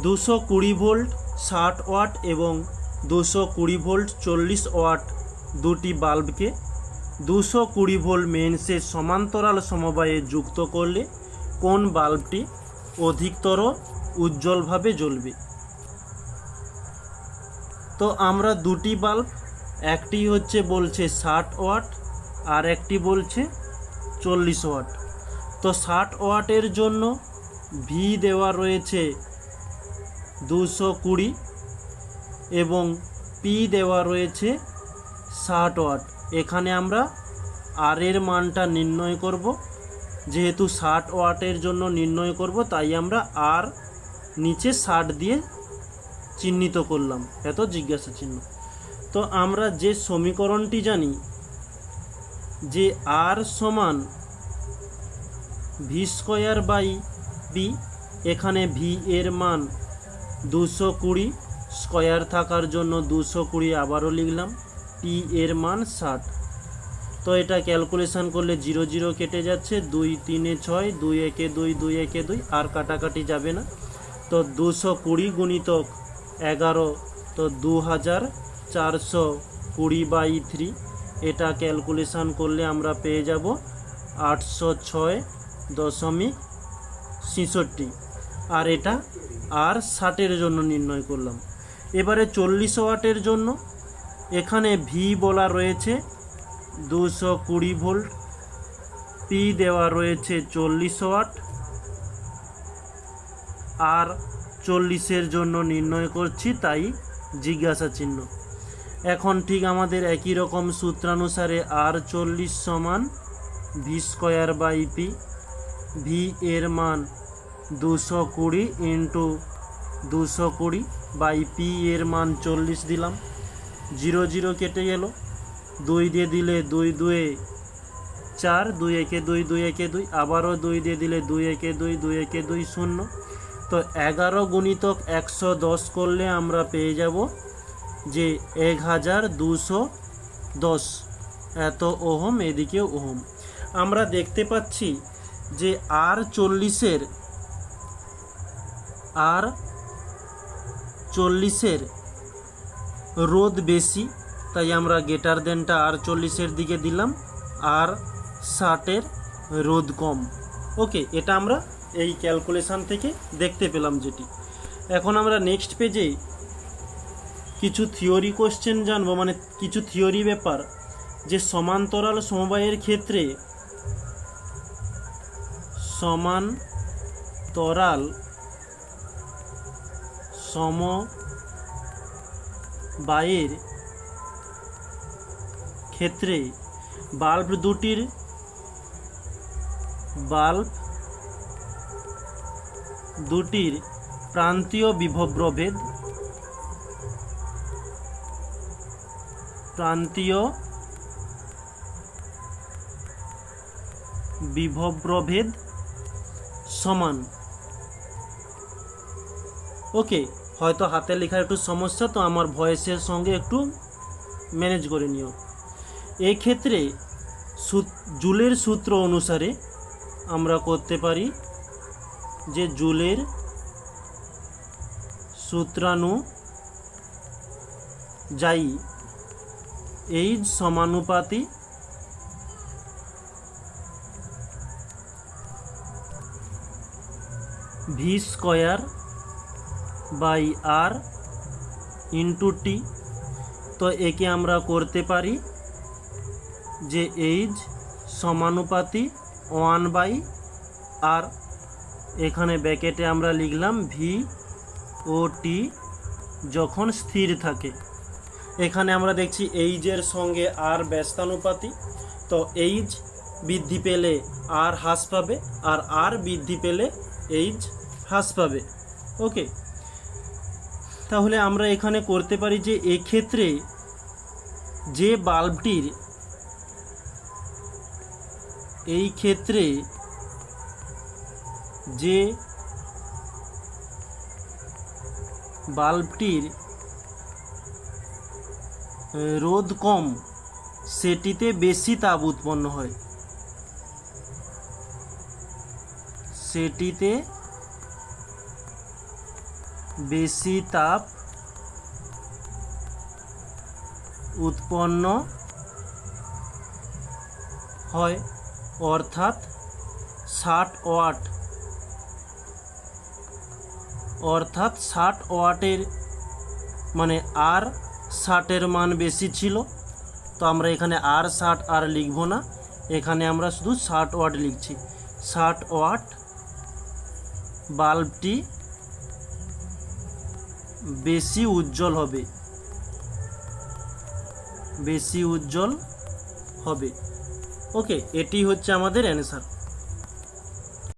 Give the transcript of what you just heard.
দুশো কুড়ি ভোল্ট, ষাট ওয়াট এবং দুশো কুড়ি ভোল্ট, চল্লিশ ওয়াট দুটি বাল্বকে দুশো কুড়ি ভোল্ট মেন্সের সমান্তরাল সমবায়ে যুক্ত করলে কোন বাল্বটি অধিকতর উজ্জ্বলভাবে জ্বলবে? তো আমরা দুটি বাল্ব, একটি হচ্ছে বলছে ষাট ওয়াট আর একটি বলছে চল্লিশ ওয়াট। তো ষাট ওয়াটের জন্য ভি দেওয়া রয়েছে দুশো কুড়ি এবং পি দেওয়া রয়েছে ষাট ওয়াট। এখানে আমরা আর এর মানটা নির্ণয় করব। যেহেতু ষাট ওয়াটের জন্য নির্ণয় করব, তাই আমরা আর নিচে ষাট দিয়ে চিহ্নিত করলাম। এত জিজ্ঞাসা চিহ্ন। তো আমরা যে সমীকরণটি জানি, যে আর সমান ভি স্কোয়ার বাই বি এখানে ভি এর মান দুশো কুড়ি স্কোয়ার থাকার জন্য দুশো কুড়ি আবারও লিখলাম। পি এর মান ষাট তো এটা ক্যালকুলেশন করলে জিরো জিরো কেটে যাচ্ছে, দুই তিনে ছয়, দুই একে দুই দুই একে দুই, আর কাটাকাটি যাবে না। তো দুশো কুড়ি গুণিতক এগারো, তো দু হাজার চারশো কুড়ি বাই থ্রি। এটা ক্যালকুলেশন করলে আমরা পেয়ে যাব আটশো ছয় দশমিক ছেষট্টি। আর এটা আর ষাটের জন্য নির্ণয় করলাম। এবারে চল্লিশ ওয়াটের জন্য এখানে ভি বলা রয়েছে দুশো কুড়ি ভোল্ট পি দেওয়া রয়েছে চল্লিশ ওয়াট, আর চল্লিশের জন্য নির্ণয় করছি তাই জিজ্ঞাসা চিহ্ন। এখন ঠিক আমাদের একই রকম সূত্রানুসারে আর চল্লিশ সমান V square by P V এর মান দুশো কুড়ি ইন্টু দুশো কুড়ি বাই পি এর মান চল্লিশ দিলাম। জিরো জিরো কেটে গেল। দুই দিয়ে দিলে দুই দুয়ে চার, দুই একে দুই দুই একে দুই, আবারও দুই দিয়ে দিলে দুই একে দুই দুই একে দুই শূন্য। তো এগারো গুণিতক একশো দশ করলে আমরা পেয়ে যাব যে এক হাজার দুশো দশ। এত ওহম এদিকে ওহম। আমরা দেখতে পাচ্ছি যে আর চল্লিশের আর চল্লিশের রোদ বেশি, তাই আমরা গেটার দেনটা আর চল্লিশের দিকে দিলাম, আর ষাটের রোদ কম। ওকে, এটা আমরা এই ক্যালকুলেশন থেকে দেখতে পেলাম যেটি। এখন আমরা নেক্সট পেজে কিছু থিওরি কোশ্চেন জানব মানে কিছু থিওরি ব্যাপার, যে সমান্তরাল সমবায়ের ক্ষেত্রে সমান্তরাল সমবায়ের ক্ষেত্রে বাল্ব দুটির বাল্ব দুটির প্রান্তীয় বিভব প্রভেদ প্রান্তীয় বিভব প্রভেদ সমান। ওকে হয়তো হাতে লেখার একটু সমস্যা, তো আমার ভয়েসের সঙ্গে একটু ম্যানেজ করে নিও। এক্ষেত্রে জুলের সূত্র অনুসারে আমরা করতে পারি যে জুলের সূত্রানু যাই এই সমানুপাতি V square by R into T তো একে আমরা করতে পারি যে এইজ সমানুপাতি ওয়ান বাই আর এখানে ব্যাকেটে আমরা লিখলাম ভি ও টি যখন স্থির থাকে। এখানে আমরা দেখছি এইজের সঙ্গে আর ব্যস্তানুপাতি। তো এইজ বৃদ্ধি পেলে আর হ্রাস পাবে আর আর বৃদ্ধি পেলে এইজ হ্রাস পাবে। ওকে? তাহলে আমরা এখানে করতে পারি যে এক্ষেত্রে যে বাল্বটির এই ক্ষেত্রে যে বাল্বটির রোধ কম, সেটিতে বেশি তাপ উৎপন্ন হয়। সেটিতে বেশি তাপ উৎপন্ন হয়, অর্থাৎ ষাট ওয়াট। অর্থাৎ ষাট ওয়াটের মানে আর ষাটের মান বেশি ছিল। তো আমরা এখানে আর ষাট আর লিখব না। এখানে আমরা শুধু ষাট ওয়াট লিখছি। ষাট ওয়াট বাল্বটি বেশি উজ্জ্বল হবে। বেশি উজ্জ্বল হবে। ওকে এটি হচ্ছে আমাদের অ্যান্সার